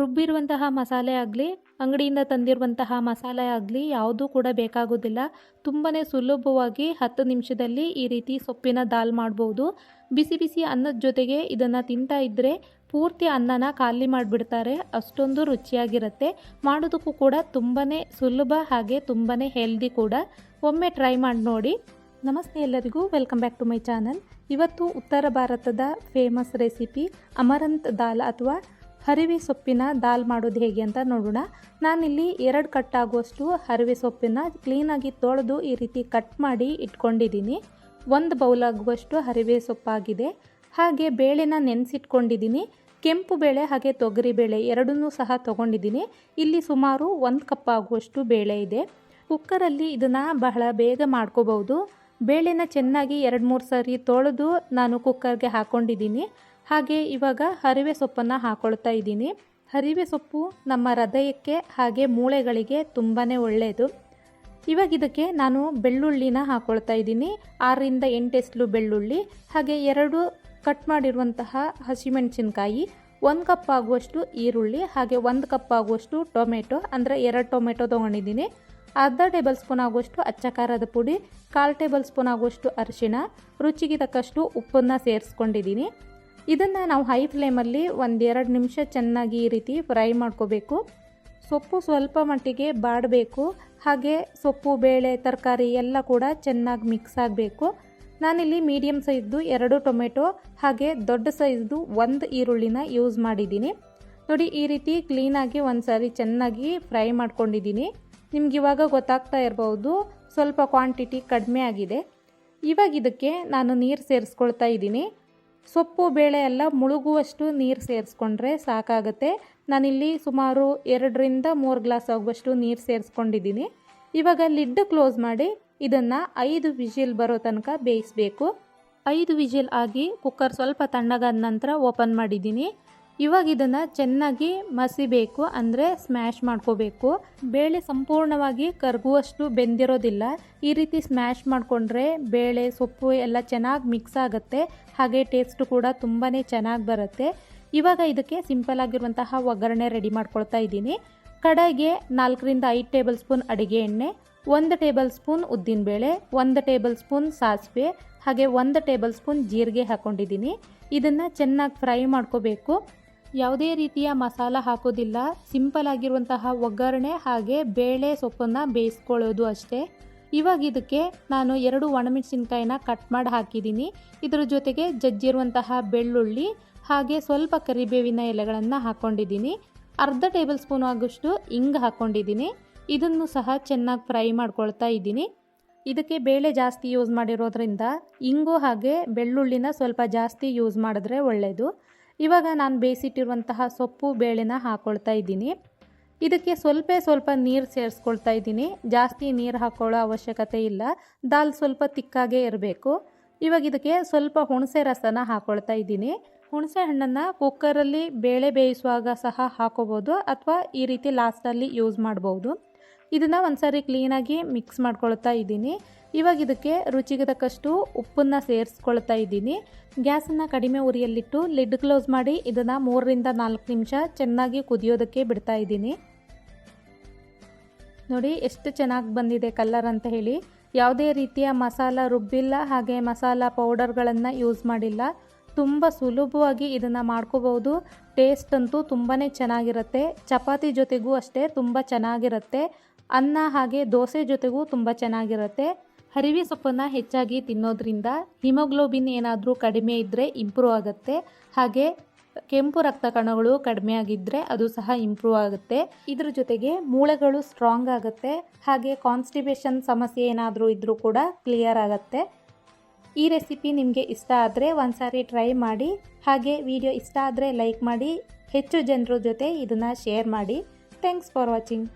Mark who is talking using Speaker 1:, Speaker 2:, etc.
Speaker 1: ರುಬ್ಬಿರುವಂತಹ ಮಸಾಲೆ ಆಗಲಿ, ಅಂಗಡಿಯಿಂದ ತಂದಿರುವಂತಹ ಮಸಾಲೆ ಆಗಲಿ ಯಾವುದೂ ಕೂಡ ಬೇಕಾಗೋದಿಲ್ಲ. ತುಂಬಾ ಸುಲಭವಾಗಿ ಹತ್ತು ನಿಮಿಷದಲ್ಲಿ ಈ ರೀತಿ ಸೊಪ್ಪಿನ ದಾಲ್ ಮಾಡ್ಬೋದು. ಬಿಸಿ ಬಿಸಿ ಅನ್ನದ ಜೊತೆಗೆ ಇದನ್ನು ತಿಂತಾ ಇದ್ದರೆ ಪೂರ್ತಿ ಅನ್ನನ ಖಾಲಿ ಮಾಡಿಬಿಡ್ತಾರೆ. ಅಷ್ಟೊಂದು ರುಚಿಯಾಗಿರುತ್ತೆ. ಮಾಡೋದಕ್ಕೂ ಕೂಡ ತುಂಬಾ ಸುಲಭ ಹಾಗೆ ತುಂಬಾ ಹೆಲ್ದಿ ಕೂಡ. ಒಮ್ಮೆ ಟ್ರೈ ಮಾಡಿ ನೋಡಿ. ನಮಸ್ತೆ ಎಲ್ಲರಿಗೂ. Welcome back to my channel ಇವತ್ತು ಉತ್ತರ ಭಾರತದ ಫೇಮಸ್ ರೆಸಿಪಿ ಅಮರಂತ್ ದಾಲ್ ಅಥವಾ ಹರಿವೆ ಸೊಪ್ಪಿನ ದಾಲ್ ಮಾಡೋದು ಹೇಗೆ ಅಂತ ನೋಡೋಣ. ನಾನಿಲ್ಲಿ ಎರಡು ಕಟ್ ಆಗುವಷ್ಟು ಹರಿವೆ ಸೊಪ್ಪಿನ ಕ್ಲೀನಾಗಿ ತೊಳೆದು ಈ ರೀತಿ ಕಟ್ ಮಾಡಿ ಇಟ್ಕೊಂಡಿದ್ದೀನಿ. ಒಂದು ಬೌಲ್ ಆಗುವಷ್ಟು ಹರಿವೆ ಸೊಪ್ಪಾಗಿದೆ. ಹಾಗೆ ಬೇಳೆನ ನೆನೆಸಿಟ್ಕೊಂಡಿದ್ದೀನಿ. ಕೆಂಪು ಬೇಳೆ ಹಾಗೆ ತೊಗರಿ ಬೇಳೆ ಎರಡನ್ನೂ ಸಹ ತೊಗೊಂಡಿದ್ದೀನಿ. ಇಲ್ಲಿ ಸುಮಾರು ಒಂದು ಕಪ್ ಆಗುವಷ್ಟು ಬೇಳೆ ಇದೆ. ಕುಕ್ಕರಲ್ಲಿ ಇದನ್ನು ಬಹಳ ಬೇಗ ಮಾಡ್ಕೋಬಹುದು. ಬೇಳೆನ ಚೆನ್ನಾಗಿ ಎರಡು ಮೂರು ಸಾರಿ ತೊಳೆದು ನಾನು ಕುಕ್ಕರ್ಗೆ ಹಾಕ್ಕೊಂಡಿದ್ದೀನಿ ಹಾಗೆ ಇವಾಗ ಹರಿವೆ ಸೊಪ್ಪನ್ನು ಹಾಕೊಳ್ತಾ ಇದ್ದೀನಿ. ಹರಿವೆ ಸೊಪ್ಪು ನಮ್ಮ ಹೃದಯಕ್ಕೆ ಹಾಗೆ ಮೂಳೆಗಳಿಗೆ ತುಂಬಾ ಒಳ್ಳೆಯದು ಇವಾಗ ಇದಕ್ಕೆ ನಾನು ಬೆಳ್ಳುಳ್ಳಿನ ಹಾಕೊಳ್ತಾ ಇದ್ದೀನಿ. ಆರರಿಂದ ಎಂಟು ಎಸ್ಲು ಬೆಳ್ಳುಳ್ಳಿ, ಹಾಗೆ ಎರಡು ಕಟ್ ಮಾಡಿರುವಂತಹ ಹಸಿಮೆಣಸಿನ್ಕಾಯಿ, ಒಂದು ಕಪ್ ಆಗುವಷ್ಟು ಈರುಳ್ಳಿ, ಹಾಗೆ ಒಂದು ಕಪ್ ಆಗುವಷ್ಟು ಟೊಮೆಟೊ, ಅಂದರೆ ಎರಡು ಟೊಮೆಟೊ ತೊಗೊಂಡಿದ್ದೀನಿ. ಅರ್ಧ ಟೇಬಲ್ ಸ್ಪೂನ್ ಆಗುವಷ್ಟು ಅಚ್ಚ ಖಾರದ ಪುಡಿ, ಕಾಲು ಟೇಬಲ್ ಸ್ಪೂನ್ ಆಗುವಷ್ಟು ಅರಿಶಿಣ, ರುಚಿಗೆ ತಕ್ಕಷ್ಟು ಉಪ್ಪನ್ನು ಸೇರಿಸ್ಕೊಂಡಿದ್ದೀನಿ. ಇದನ್ನು ನಾವು ಹೈ ಫ್ಲೇಮಲ್ಲಿ ಒಂದೆರಡು ನಿಮಿಷ ಚೆನ್ನಾಗಿ ಈ ರೀತಿ ಫ್ರೈ ಮಾಡ್ಕೋಬೇಕು. ಸೊಪ್ಪು ಸ್ವಲ್ಪ ಮಟ್ಟಿಗೆ ಬಾಡಬೇಕು. ಹಾಗೆ ಸೊಪ್ಪು, ಬೇಳೆ, ತರಕಾರಿ ಎಲ್ಲ ಕೂಡ ಚೆನ್ನಾಗಿ ಮಿಕ್ಸ್ ಆಗಬೇಕು. ನಾನಿಲ್ಲಿ ಮೀಡಿಯಮ್ ಸೈಜ್ದು ಎರಡು ಟೊಮೆಟೊ, ಹಾಗೆ ದೊಡ್ಡ ಸೈಜ್ದು ಒಂದು ಈರುಳ್ಳಿನ ಯೂಸ್ ಮಾಡಿದ್ದೀನಿ. ನೋಡಿ, ಈ ರೀತಿ ಕ್ಲೀನಾಗಿ ಒಂದು ಸಾರಿ ಚೆನ್ನಾಗಿ ಫ್ರೈ ಮಾಡ್ಕೊಂಡಿದ್ದೀನಿ. ನಿಮ್ಗೆ ಇವಾಗ ಗೊತ್ತಾಗ್ತಾ ಇರ್ಬೋದು, ಸ್ವಲ್ಪ ಕ್ವಾಂಟಿಟಿ ಕಡಿಮೆ ಆಗಿದೆ. ಇವಾಗ ಇದಕ್ಕೆ ನಾನು ನೀರು ಸೇರಿಸ್ಕೊಳ್ತಾ ಇದ್ದೀನಿ. ಸೊಪ್ಪು, ಬೇಳೆ ಎಲ್ಲ ಮುಳುಗುವಷ್ಟು ನೀರು ಸೇರಿಸ್ಕೊಂಡ್ರೆ ಸಾಕಾಗುತ್ತೆ. ನಾನಿಲ್ಲಿ ಸುಮಾರು ಎರಡರಿಂದ ಮೂರು ಗ್ಲಾಸ್ ಆಗುವಷ್ಟು ನೀರು ಸೇರಿಸ್ಕೊಂಡಿದ್ದೀನಿ. ಇವಾಗ ಲಿಡ್ ಕ್ಲೋಸ್ ಮಾಡಿ ಇದನ್ನು ಐದು ವಿಜಿಲ್ ಬರೋ ತನಕ ಬೇಯಿಸಬೇಕು. ಐದು ವಿಜಿಲ್ ಆಗಿ ಕುಕ್ಕರ್ ಸ್ವಲ್ಪ ತಣ್ಣಗಾದ ನಂತರ ಓಪನ್ ಮಾಡಿದ್ದೀನಿ. ಇವಾಗ ಇದನ್ನು ಚೆನ್ನಾಗಿ ಮಸಿಬೇಕು, ಅಂದರೆ ಸ್ಮ್ಯಾಶ್ ಮಾಡ್ಕೋಬೇಕು. ಬೇಳೆ ಸಂಪೂರ್ಣವಾಗಿ ಕರಗುವಷ್ಟು ಬೆಂದಿರೋದಿಲ್ಲ. ಈ ರೀತಿ ಸ್ಮ್ಯಾಶ್ ಮಾಡಿಕೊಂಡ್ರೆ ಬೇಳೆ, ಸೊಪ್ಪು ಎಲ್ಲ ಚೆನ್ನಾಗಿ ಮಿಕ್ಸ್ ಆಗುತ್ತೆ. ಹಾಗೆ ಟೇಸ್ಟ್ ಕೂಡ ತುಂಬಾ ಚೆನ್ನಾಗಿ ಬರುತ್ತೆ. ಇವಾಗ ಇದಕ್ಕೆ ಸಿಂಪಲ್ ಆಗಿರುವಂತಹ ಒಗ್ಗರಣೆ ರೆಡಿ ಮಾಡ್ಕೊಳ್ತಾ ಇದ್ದೀನಿ. ಕಡೆಗೆ ನಾಲ್ಕರಿಂದ ಐದು ಟೇಬಲ್ ಸ್ಪೂನ್ ಅಡುಗೆ ಎಣ್ಣೆ, ಒಂದು ಟೇಬಲ್ ಸ್ಪೂನ್ ಉದ್ದಿನಬೇಳೆ ಒಂದು ಟೇಬಲ್ ಸ್ಪೂನ್ ಸಾಸಿವೆ, ಹಾಗೆ ಒಂದು ಟೇಬಲ್ ಸ್ಪೂನ್ ಜೀರಿಗೆ ಹಾಕ್ಕೊಂಡಿದ್ದೀನಿ ಇದನ್ನು ಚೆನ್ನಾಗಿ ಫ್ರೈ ಮಾಡ್ಕೋಬೇಕು. ಯಾವುದೇ ರೀತಿಯ ಮಸಾಲ ಹಾಕೋದಿಲ್ಲ. ಸಿಂಪಲ್ ಆಗಿರುವಂತಹ ಒಗ್ಗರಣೆ ಹಾಗೆ ಬೇಳೆ ಸೊಪ್ಪನ್ನು ಬೇಯಿಸ್ಕೊಳ್ಳೋದು ಅಷ್ಟೇ. ಇವಾಗ ಇದಕ್ಕೆ ನಾನು ಎರಡು ಒಣಮೆಣಸಿನ್ಕಾಯಿನ ಕಟ್ ಮಾಡಿ ಹಾಕಿದ್ದೀನಿ. ಇದರ ಜೊತೆಗೆ ಜಜ್ಜಿರುವಂತಹ ಬೆಳ್ಳುಳ್ಳಿ ಹಾಗೆ ಸ್ವಲ್ಪ ಕರಿಬೇವಿನ ಎಲೆಗಳನ್ನು ಹಾಕ್ಕೊಂಡಿದ್ದೀನಿ ಅರ್ಧ ಟೇಬಲ್ ಸ್ಪೂನ್ ಆಗೋಷ್ಟು ಇಂಗು ಹಾಕ್ಕೊಂಡಿದ್ದೀನಿ ಇದನ್ನು ಸಹ ಚೆನ್ನಾಗಿ ಫ್ರೈ ಮಾಡ್ಕೊಳ್ತಾ ಇದ್ದೀನಿ. ಇದಕ್ಕೆ ಬೇಳೆ ಜಾಸ್ತಿ ಯೂಸ್ ಮಾಡಿರೋದ್ರಿಂದ ಇಂಗು ಹಾಗೆ ಬೆಳ್ಳುಳ್ಳಿನ ಸ್ವಲ್ಪ ಜಾಸ್ತಿ ಯೂಸ್ ಮಾಡಿದ್ರೆ ಒಳ್ಳೆಯದು ಇವಾಗ ನಾನು ಬೇಯಿಸಿಟ್ಟಿರುವಂತಹ ಸೊಪ್ಪು, ಬೇಳೆನ ಹಾಕ್ಕೊಳ್ತಾ ಇದ್ದೀನಿ. ಇದಕ್ಕೆ ಸ್ವಲ್ಪ ಸ್ವಲ್ಪ ನೀರು ಸೇರಿಸ್ಕೊಳ್ತಾ ಇದ್ದೀನಿ. ಜಾಸ್ತಿ ನೀರು ಹಾಕ್ಕೊಳ್ಳೋ ಅವಶ್ಯಕತೆ ಇಲ್ಲ. ದಾಲ್ ಸ್ವಲ್ಪ ತಿಕ್ಕಾಗೇ ಇರಬೇಕು. ಇವಾಗ ಇದಕ್ಕೆ ಸ್ವಲ್ಪ ಹುಣಸೆ ರಸನ ಹಾಕ್ಕೊಳ್ತಾ ಇದ್ದೀನಿ. ಹುಣಸೆ ಹಣ್ಣನ್ನು ಕುಕ್ಕರಲ್ಲಿ ಬೇಳೆ ಬೇಯಿಸುವಾಗ ಸಹ ಹಾಕೋಬೋದು ಅಥವಾ ಈ ರೀತಿ ಲಾಸ್ಟಲ್ಲಿ ಯೂಸ್ ಮಾಡ್ಬೋದು. ಇದನ್ನು ಒಂದ್ಸರಿ ಕ್ಲೀನಾಗಿ ಮಿಕ್ಸ್ ಮಾಡ್ಕೊಳ್ತಾ ಇದ್ದೀನಿ. ಇವಾಗ ಇದಕ್ಕೆ ರುಚಿಗೆ ತಕ್ಕಷ್ಟು ಉಪ್ಪನ್ನು ಸೇರಿಸ್ಕೊಳ್ತಾ ಇದ್ದೀನಿ. ಗ್ಯಾಸನ್ನು ಕಡಿಮೆ ಉರಿಯಲ್ಲಿಟ್ಟು ಲಿಡ್ ಕ್ಲೋಸ್ ಮಾಡಿ ಇದನ್ನು ಮೂರರಿಂದ ನಾಲ್ಕು ನಿಮಿಷ ಚೆನ್ನಾಗಿ ಕುದಿಯೋದಕ್ಕೆ ಬಿಡ್ತಾ ಇದ್ದೀನಿ. ನೋಡಿ, ಎಷ್ಟು ಚೆನ್ನಾಗಿ ಬಂದಿದೆ ಕಲ್ಲರ್ ಅಂತ ಹೇಳಿ. ಯಾವುದೇ ರೀತಿಯ ಮಸಾಲ ರುಬ್ಬಿಲ್ಲ, ಹಾಗೆ ಮಸಾಲ ಪೌಡರ್ಗಳನ್ನು ಯೂಸ್ ಮಾಡಿಲ್ಲ. ತುಂಬ ಸುಲಭವಾಗಿ ಇದನ್ನು ಮಾಡ್ಕೋಬೋದು ಟೇಸ್ಟ್ ಅಂತೂ ತುಂಬಾ ಚೆನ್ನಾಗಿರುತ್ತೆ. ಚಪಾತಿ ಜೊತೆಗೂ ಅಷ್ಟೇ ತುಂಬ ಚೆನ್ನಾಗಿರುತ್ತೆ. ಅನ್ನ ಹಾಗೆ ದೋಸೆ ಜೊತೆಗೂ ತುಂಬ ಚೆನ್ನಾಗಿರುತ್ತೆ. ಹರಿವೆ ಸೊಪ್ಪನ್ನು ಹೆಚ್ಚಾಗಿ ತಿನ್ನೋದ್ರಿಂದ ಹಿಮೋಗ್ಲೋಬಿನ್ ಏನಾದರೂ ಕಡಿಮೆ ಇದ್ದರೆ ಇಂಪ್ರೂವ್ ಆಗುತ್ತೆ. ಹಾಗೆ ಕೆಂಪು ರಕ್ತ ಕಣಗಳು ಕಡಿಮೆ ಆಗಿದ್ದರೆ ಅದು ಸಹ ಇಂಪ್ರೂವ್ ಆಗುತ್ತೆ. ಇದ್ರ ಜೊತೆಗೆ ಮೂಳೆಗಳು ಸ್ಟ್ರಾಂಗ್ ಆಗುತ್ತೆ. ಹಾಗೆ ಕಾನ್ಸ್ಟಿಬೇಷನ್ ಸಮಸ್ಯೆ ಏನಾದರೂ ಇದ್ದರೂ ಕೂಡ ಕ್ಲಿಯರ್ ಆಗುತ್ತೆ. ಈ ರೆಸಿಪಿ ನಿಮಗೆ ಇಷ್ಟ ಆದರೆ ಒಂದ್ಸಾರಿ ಟ್ರೈ ಮಾಡಿ. ಹಾಗೆ ವಿಡಿಯೋ ಇಷ್ಟ ಆದರೆ ಲೈಕ್ ಮಾಡಿ. ಹೆಚ್ಚು ಜನರ ಜೊತೆ ಇದನ್ನು ಶೇರ್ ಮಾಡಿ. Thanks for watching.